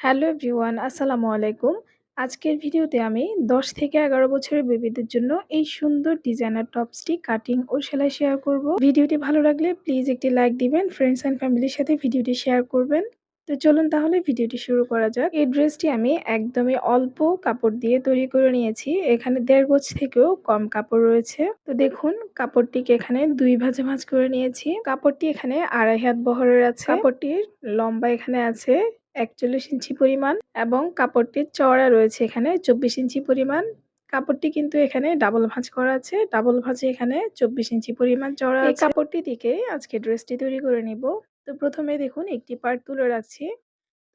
Hello V1 আসসালামু আলাইকুম। আজকের ভিডিওতে আমি 10 থেকে এগারো বছরের বেবিদের জন্য এই সুন্দর ডিজাইনার টপসটি কাটিং ও সেলাই শেয়ার করব। ভিডিওটি ভালো লাগলে প্লিজ একটি লাইক দিবেন ফ্রেন্ডস অ্যান্ড ফ্যামিলির সাথে ভিডিওটি শেয়ার করবেন। তো চলুন তাহলে ভিডিওটি শুরু করা যাক। এই ড্রেসটি আমি একদমই অল্প কাপড় দিয়ে তৈরি করে নিয়েছি। এখানে দেড় গোছ থেকেও কম কাপড় রয়েছে। তো দেখুন, কাপড়টিকে এখানে দুই ভাজে ভাঁজ করে নিয়েছি। কাপড়টি এখানে আড়াই হাত বহরের আছে। কাপড়টির লম্বা এখানে আছে। একচল্লিশ ইঞ্চি পরিমাণ এবং কাপড়টির চওড়া রয়েছে এখানে চব্বিশ ইঞ্চি পরিমাণ। কাপড়টি কিন্তু এখানে ডাবল ভাঁজ করা আছে ডাবল ভাঁজে এখানে চব্বিশ ইঞ্চি পরিমাণ চওড়া এই কাপড়টি থেকে আজকে ড্রেসটি তৈরি করে নিব। তো প্রথমে দেখুন একটি পার্ট তুলে রাখছি।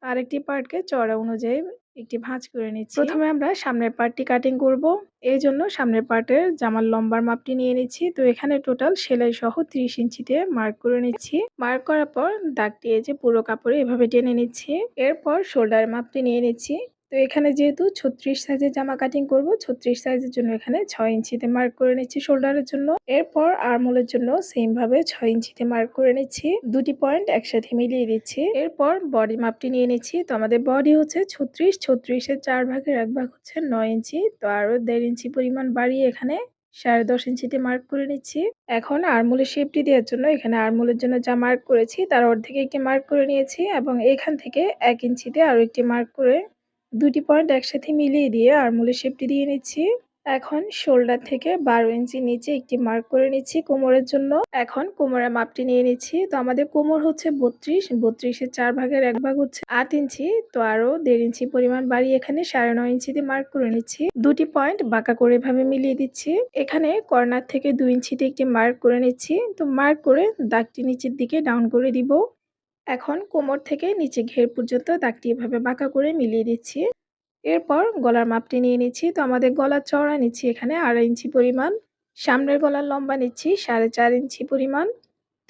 আরেকটি পার্টকে চড়া অনুযায়ী একটি ভাঁজ করে নিচ্ছি। প্রথমে আমরা সামনের পার্টটি কাটিং করব। এই জন্য সামনের পার্টের জামার লম্বার মাপটি নিয়ে নিচ্ছি। তো এখানে টোটাল সেলাই সহ ত্রিশ ইঞ্চিতে মার্ক করে নিচ্ছি। মার্ক করার পর দাগটি এই যে পুরো কাপড়ে এভাবে টেনে নিচ্ছি। এরপর শোল্ডার মাপটি নিয়ে নিচ্ছি। তো এখানে যেহেতু ছত্রিশ সাইজের জামা কাটিং করব, ছত্রিশ সাইজের জন্য এখানে ছয় ইঞ্চিতে মার্ক করে নিচ্ছি শোল্ডারের জন্য। এরপর আর্মোলের জন্য সেম ভাবে ছয় ইঞ্চিতে মার্ক করে নিচ্ছি। দুটি পয়েন্ট একসাথে মিলিয়ে দিচ্ছি। এরপর বডি মাপটি নিয়ে নিচ্ছি। তো আমাদের বডি হচ্ছে ছত্রিশ ছত্রিশের চার ভাগের এক ভাগ হচ্ছে নয় ইঞ্চি। তো আরও দেড় ইঞ্চি পরিমাণ বাড়িয়ে এখানে সাড়ে দশ ইঞ্চিতে মার্ক করে নিচ্ছি। এখন আরমোলের শেপটি দেওয়ার জন্য এখানে আরমোলের জন্য যা মার্ক করেছি তার অর্ধেকে একটি মার্ক করে নিয়েছি এবং এখান থেকে এক ইঞ্চিতে আরও একটি মার্ক করে দুটি পয়েন্ট একসাথে মিলিয়ে দিয়ে আরমোলের শেপটি দিয়ে নিচ্ছি। এখন শোল্ডার থেকে বারো ইঞ্চি নিচে একটি মার্ক করে নিচ্ছি কোমরের জন্য। এখন কোমরের মাপটি নিয়ে নিচ্ছি। তো আমাদের কোমর হচ্ছে বত্রিশ, বত্রিশের চার ভাগের এক ভাগ হচ্ছে আট ইঞ্চি। তো আরও দেড় ইঞ্চি পরিমাণ বাড়ি এখানে সাড়ে নয় ইঞ্চিতে মার্ক করে নিচ্ছি। দুটি পয়েন্ট বাঁকা করে এভাবে মিলিয়ে দিচ্ছি। এখানে কর্নার থেকে দুই ইঞ্চিতে একটি মার্ক করে নিচ্ছি। তো মার্ক করে দাগটি নিচের দিকে ডাউন করে দিব। এখন কোমর থেকে নিচে ঘের পর্যন্ত দাগটি এভাবে বাঁকা করে মিলিয়ে দিচ্ছি। এরপর গলার মাপটি নিয়ে নিচ্ছি। তো আমাদের গলার চওড়া নিচ্ছি এখানে আড়াই ইঞ্চি পরিমাণ। সামনের গলার লম্বা নিচ্ছি সাড়ে চার ইঞ্চি পরিমাণ।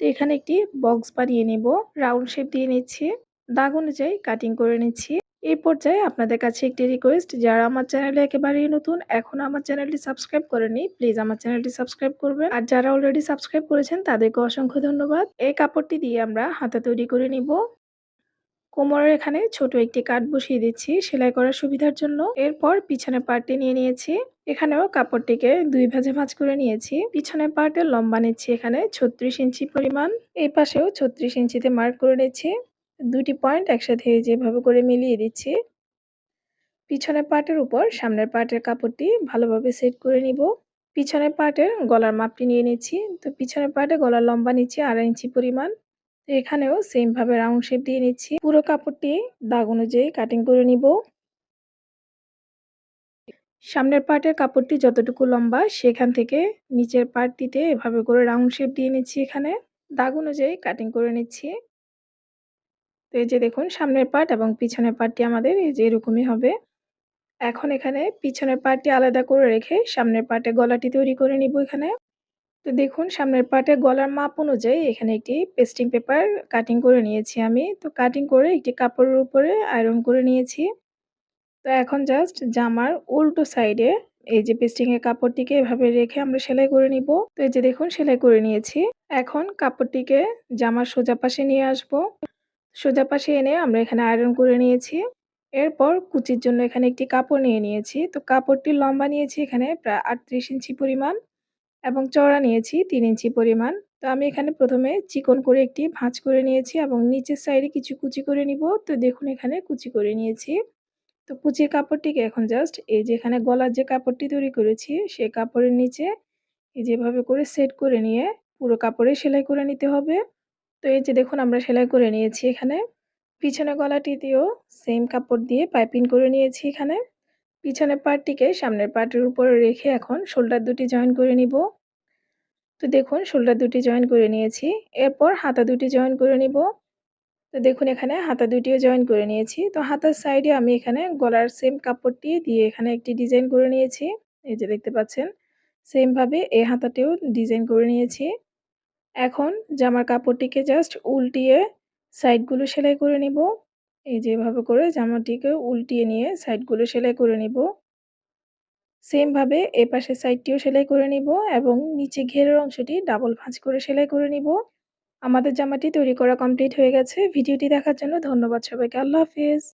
তো এখানে একটি বক্স বানিয়ে নেব। রাউন্ড শেপ দিয়ে নিচ্ছি। দাগ অনুযায়ী কাটিং করে নিচ্ছি। এই পর্যায়ে আপনাদের কাছে একটি রিকোয়েস্ট যারা আমার চ্যানেলে একেবারেই নতুন এখনও আমার চ্যানেলটি সাবস্ক্রাইব করেনি প্লিজ আমার চ্যানেলটি সাবস্ক্রাইব করবেন। আর যারা অলরেডি সাবস্ক্রাইব করেছেন, তাদেরকে অসংখ্য ধন্যবাদ। এই কাপড়টি দিয়ে আমরা হাতে তৈরি করে নিব। কোমরের এখানে ছোট একটি কাঠ বসিয়ে দিচ্ছি সেলাই করার সুবিধার জন্য। এরপর পিছনে পার্টটি নিয়ে নিয়েছি। এখানেও কাপড়টিকে দুই ভাজে ভাঁজ করে নিয়েছি। পিছনের পার্টের লম্বা নিচ্ছি এখানে ছত্রিশ ইঞ্চি পরিমাণ। এই পাশেও ছত্রিশ ইঞ্চিতে মার্ক করে নিচ্ছি। দুটি পয়েন্ট একসাথে যেভাবে করে মিলিয়ে দিচ্ছি। পিছনের পার্টের উপর সামনের পার্টের কাপড়টি ভালোভাবে সেট করে নিব। পিছনের পার্টের গলার মাপটি নিয়ে নিচ্ছি। তো পিছনের পার্টে গলার লম্বা নিচ্ছি আড়াই ইঞ্চি পরিমাণ। তো এখানেও সেম ভাবে রাউন্ড শেপ দিয়ে নিচ্ছি। পুরো কাপড়টি দাগ অনুযায়ী কাটিং করে নিব। সামনের পার্টের কাপড়টি যতটুকু লম্বা সেখান থেকে নিচের পার্টটিতে এভাবে করে রাউন্ড শেপ দিয়ে নিচ্ছি এখানে। দাগ অনুযায়ী কাটিং করে নিচ্ছি। এই যে দেখুন, সামনের পার্ট এবং পিছনের পার্টটি আমাদের এই যে এরকমই হবে। এখন এখানে পিছনের পার্টটি আলাদা করে রেখে সামনের পার্টে গলাটি তৈরি করে নিব এখানে। তো দেখুন, সামনের পার্টে গলার মাপ অনুযায়ী এখানে একটি পেস্টিং পেপার কাটিং করে নিয়েছি আমি। তো কাটিং করে একটি কাপড়ের উপরে আয়রন করে নিয়েছি। তো এখন জাস্ট জামার উল্টো সাইডে এই যে পেস্টিংয়ের কাপড়টিকে এভাবে রেখে আমরা সেলাই করে নিব। তো এই যে দেখুন, সেলাই করে নিয়েছি। এখন কাপড়টিকে জামার সোজা পাশে নিয়ে আসব। সোজা পাশে এনে আমরা এখানে আয়রন করে নিয়েছি। এরপর কুচির জন্য এখানে একটি কাপড় নিয়ে নিয়েছি। তো কাপড়টি লম্বা নিয়েছি এখানে প্রায় আটত্রিশ ইঞ্চি পরিমাণ এবং চড়া নিয়েছি তিন ইঞ্চি পরিমাণ। তো আমি এখানে প্রথমে চিকন করে একটি ভাঁজ করে নিয়েছি এবং নিচের সাইডে কিছু কুচি করে নিব। তো দেখুন এখানে কুচি করে নিয়েছি। তো কুচির কাপড়টিকে এখন জাস্ট এই যে এখানে গলার যে কাপড়টি তৈরি করেছি, সে কাপড়ের নিচে এই যেভাবে করে সেট করে নিয়ে পুরো কাপড়ে সেলাই করে নিতে হবে। তো এই যে দেখুন আমরা সেলাই করে নিয়েছি এখানে। পিছনে গলাটিতেও সেম কাপড় দিয়ে পাইপিং করে নিয়েছি এখানে। পিছনের পার্টটিকে সামনের পার্টের উপরে রেখে এখন শোল্ডার দুটি জয়েন করে নিব। তো দেখুন শোল্ডার দুটি জয়েন করে নিয়েছি। এরপর হাতা দুটি জয়েন করে নিব। তো দেখুন এখানে হাতা দুটিও জয়েন করে নিয়েছি। তো হাতার সাইডে আমি এখানে গলার সেম কাপড়টি দিয়ে এখানে একটি ডিজাইন করে নিয়েছি। এই যে দেখতে পাচ্ছেন সেমভাবে এই হাতাটিও ডিজাইন করে নিয়েছি। এখন জামার কাপড়টিকে জাস্ট উল্টিয়ে সাইডগুলো সেলাই করে নিব। এই যেভাবে করে জামাটিকে উল্টিয়ে নিয়ে সাইডগুলো সেলাই করে নিব। সেমভাবে এ পাশে সাইডটিও সেলাই করে নিব এবং নিচে ঘেরের অংশটি ডাবল ভাঁজ করে সেলাই করে নিব। আমাদের জামাটি তৈরি করা কমপ্লিট হয়ে গেছে। ভিডিওটি দেখার জন্য ধন্যবাদ সবাইকে। আল্লাহ হাফিজ।